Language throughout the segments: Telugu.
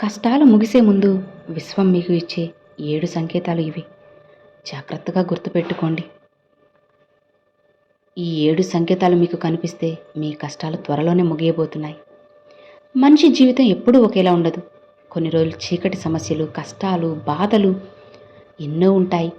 కష్టాలు ముగిసే ముందు విశ్వం మీకు ఇచ్చే ఏడు సంకేతాలు ఇవి. జాగ్రత్తగా గుర్తుపెట్టుకోండి. ఈ ఏడు సంకేతాలు మీకు కనిపిస్తే మీ కష్టాలు త్వరలోనే ముగియబోతున్నాయి. మనిషి జీవితం ఎప్పుడూ ఒకేలా ఉండదు. కొన్ని రోజులు చీకటి సమస్యలు కష్టాలు బాధలు ఎన్నో ఉంటాయి.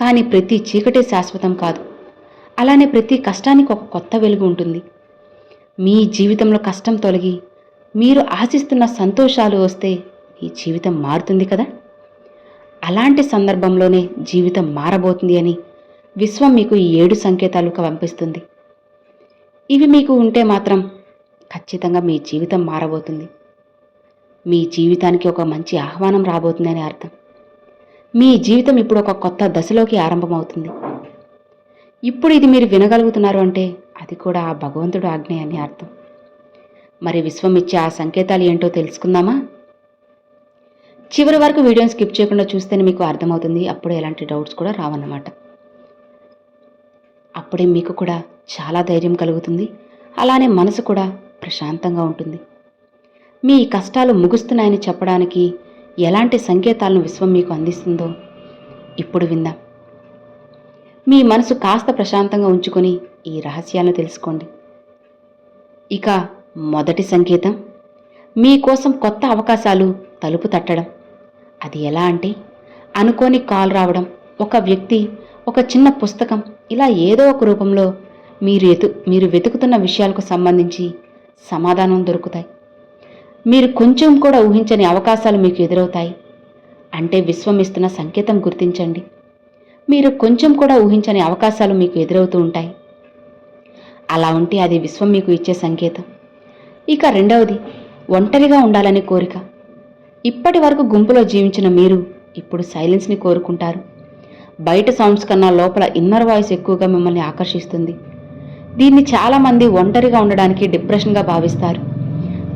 కానీ ప్రతి చీకటే శాశ్వతం కాదు. అలానే ప్రతి కష్టానికి ఒక కొత్త వెలుగు ఉంటుంది. మీ జీవితంలో కష్టం తొలగి మీరు ఆశిస్తున్న సంతోషాలు వస్తే మీ జీవితం మారుతుంది కదా? అలాంటి సందర్భంలోనే జీవితం మారబోతుంది అని విశ్వం మీకు ఈ ఏడు సంకేతాలు పంపిస్తుంది. ఇవి మీకు ఉంటే మాత్రం ఖచ్చితంగా మీ జీవితం మారబోతుంది. మీ జీవితానికి ఒక మంచి ఆహ్వానం రాబోతుందని అర్థం. మీ జీవితం ఇప్పుడు ఒక కొత్త దశలోకి ఆరంభమవుతుంది. ఇప్పుడు ఇది మీరు వినగలుగుతున్నారు అంటే అది కూడా ఆ భగవంతుడు ఆజ్ఞ అని అర్థం. మరి విశ్వం ఇచ్చే ఆ సంకేతాలు ఏంటో తెలుసుకుందామా? చివరి వరకు వీడియోని స్కిప్ చేయకుండా చూస్తేనే మీకు అర్థమవుతుంది. అప్పుడు ఎలాంటి డౌట్స్ కూడా రావన్నమాట. అప్పుడే మీకు కూడా చాలా ధైర్యం కలుగుతుంది. అలానే మనసు కూడా ప్రశాంతంగా ఉంటుంది. మీ కష్టాలు ముగుస్తున్నాయని చెప్పడానికి ఎలాంటి సంకేతాలను విశ్వం మీకు అందిస్తుందో ఇప్పుడు విందాం. మీ మనసు కాస్త ప్రశాంతంగా ఉంచుకొని ఈ రహస్యాలను తెలుసుకోండి. ఇక మొదటి సంకేతం. మీకోసం కొత్త అవకాశాలు తలుపు తట్టడం. అది ఎలా అంటే అనుకోని కాల్ రావడం ఒక వ్యక్తి ఒక చిన్న పుస్తకం ఇలా ఏదో ఒక రూపంలో మీరు ఎతు మీరు వెతుకుతున్న విషయాలకు సంబంధించి సమాధానం దొరుకుతాయి. మీరు కొంచెం కూడా ఊహించని అవకాశాలు మీకు ఎదురవుతాయి. అంటే విశ్వం ఇస్తున్న సంకేతం గుర్తించండి. మీరు కొంచెం కూడా ఊహించని అవకాశాలు మీకు ఎదురవుతూ ఉంటాయి. అలా ఉంటే అది విశ్వం మీకు ఇచ్చే సంకేతం. ఇక రెండవది ఒంటరిగా ఉండాలనే కోరిక. ఇప్పటి వరకు గుంపులో జీవించిన మీరు ఇప్పుడు సైలెన్స్ని కోరుకుంటారు. బయట సౌండ్స్ కన్నా లోపల ఇన్నర్ వాయిస్ ఎక్కువగా మిమ్మల్ని ఆకర్షిస్తుంది. దీన్ని చాలామంది ఒంటరిగా ఉండడానికి డిప్రెషన్గా భావిస్తారు.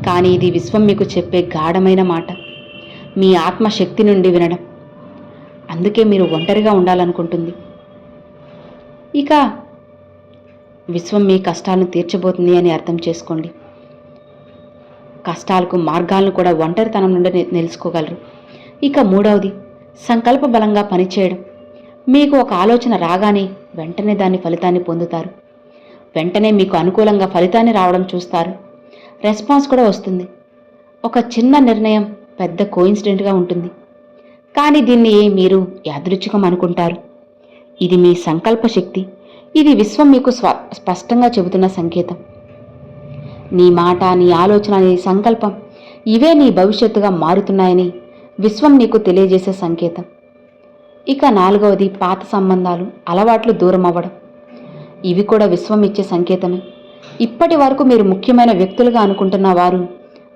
కానీ ఇది విశ్వం మీకు చెప్పే గాఢమైన మాట. మీ ఆత్మశక్తి నుండి వినడం. అందుకే మీరు ఒంటరిగా ఉండాలనుకుంటుంది. ఇక విశ్వం మీ కష్టాలను తీర్చబోతుంది అని అర్థం చేసుకోండి. కష్టాలకు మార్గాలను కూడా ఒంటరితనం నుండి నిలుసుకోగలరు తెలుసుకోగలరు ఇక మూడవది సంకల్ప బలంగా పనిచేయడం. మీకు ఒక ఆలోచన రాగానే వెంటనే దాని ఫలితాన్ని పొందుతారు. వెంటనే మీకు అనుకూలంగా ఫలితాన్ని రావడం చూస్తారు. రెస్పాన్స్ కూడా వస్తుంది. ఒక చిన్న నిర్ణయం పెద్ద కోయిన్సిడెంట్గా ఉంటుంది. కానీ దీన్ని మీరు యాదృచ్ఛికం అనుకుంటారు. ఇది మీ సంకల్ప శక్తి. ఇది విశ్వం మీకు స్వ స్పష్టంగా చెబుతున్న సంకేతం. నీ మాట నీ ఆలోచన నీ సంకల్పం ఇవే నీ భవిష్యత్తుగా మారుతున్నాయని విశ్వం నీకు తెలియజేసే సంకేతం. ఇక నాలుగవది పాత సంబంధాలు అలవాట్లు దూరం అవ్వడం ఇవి కూడా విశ్వం ఇచ్చే సంకేతమే. ఇప్పటి వరకు మీరు ముఖ్యమైన వ్యక్తులుగా అనుకుంటున్న వారు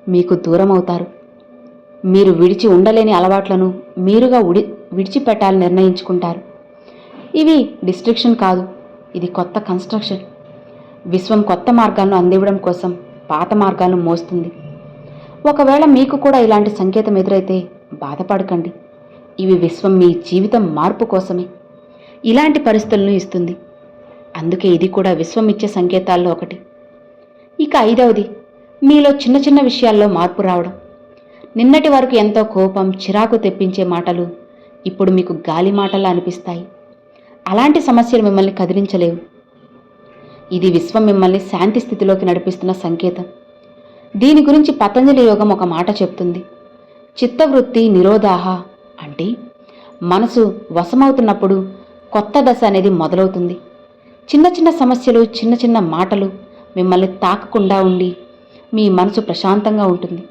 మీకు దూరం అవుతారు మీరు విడిచి ఉండలేని అలవాట్లను మీరుగా ఉడి విడిచిపెట్టాలని నిర్ణయించుకుంటారు. ఇవి డిస్ట్రిక్షన్ కాదు ఇది కొత్త కన్స్ట్రక్షన్. విశ్వం కొత్త మార్గాలను అందివ్వడం కోసం పాత మార్గాలను మోస్తుంది. ఒకవేళ మీకు కూడా ఇలాంటి సంకేతం ఎదురైతే బాధపడకండి. ఇవి విశ్వం మీ జీవితం మార్పు కోసమే. ఇలాంటి పరిస్థితులను ఇస్తుంది. అందుకే ఇది కూడా విశ్వం ఇచ్చే సంకేతాల్లో ఒకటి. ఇక ఐదవది మీలో చిన్న చిన్న విషయాల్లో మార్పు రావడం. నిన్నటి వరకు ఎంతో కోపం చిరాకు తెప్పించే మాటలు ఇప్పుడు మీకు గాలి మాటలా అనిపిస్తాయి. అలాంటి సమస్యలు మిమ్మల్ని కదిలించలేవు. ఇది విశ్వం మిమ్మల్ని శాంతి స్థితిలోకి నడిపిస్తున్న సంకేతం. దీని గురించి పతంజలి యోగం ఒక మాట చెప్తుంది. చిత్తవృత్తి నిరోధాహ అంటే మనసు వశమవుతున్నప్పుడు కొత్త దశ అనేది మొదలవుతుంది. చిన్న చిన్న సమస్యలు చిన్న చిన్న మాటలు మిమ్మల్ని తాకకుండా ఉండి మీ మనసు ప్రశాంతంగా ఉంటుంది.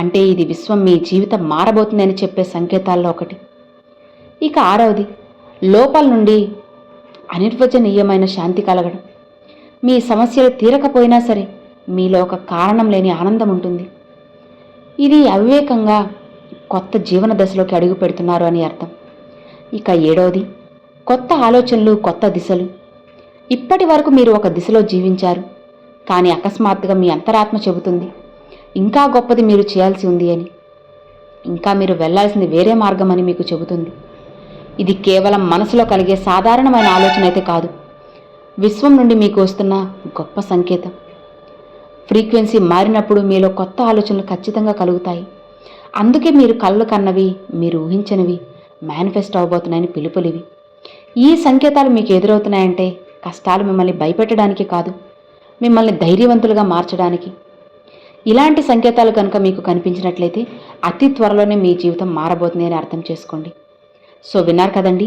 అంటే ఇది విశ్వం మీ జీవితం మారబోతుందని చెప్పే సంకేతాల్లో ఒకటి. ఇక ఆరవది లోపల నుండి అనిర్వచనీయమైన శాంతి కలగడం. మీ సమస్యలు తీరకపోయినా సరే మీలో ఒక కారణం లేని ఆనందం ఉంటుంది. ఇది అవివేకంగా కొత్త జీవన దశలోకి అడుగు పెడుతున్నారు అని అర్థం. ఇక ఏడవది కొత్త ఆలోచనలు కొత్త దిశలు. ఇప్పటి వరకు మీరు ఒక దిశలో జీవించారు కానీ అకస్మాత్తుగా మీ అంతరాత్మ చెబుతుంది ఇంకా గొప్పది మీరు చేయాల్సి ఉంది అని. ఇంకా మీరు వెళ్ళాల్సింది వేరే మార్గం అని మీకు చెబుతుంది. ఇది కేవలం మనసులో కలిగే సాధారణమైన ఆలోచన అయితే కాదు. విశ్వం నుండి మీకు వస్తున్న గొప్ప సంకేతం. ఫ్రీక్వెన్సీ మారినప్పుడు మీలో కొత్త ఆలోచనలు ఖచ్చితంగా కలుగుతాయి. అందుకే మీరు కళ్ళు కన్నవి మీరు ఊహించనివి మేనిఫెస్ట్ అవబోతున్నాయని పిలుపులివి. ఈ సంకేతాలు మీకు ఎదురవుతున్నాయంటే కష్టాలు మిమ్మల్ని భయపెట్టడానికి కాదు మిమ్మల్ని ధైర్యవంతులుగా మార్చడానికి. ఇలాంటి సంకేతాలు కనుక మీకు కనిపించినట్లయితే అతి త్వరలోనే మీ జీవితం మారబోతుంది అని అర్థం చేసుకోండి. సో విన్నారు కదండి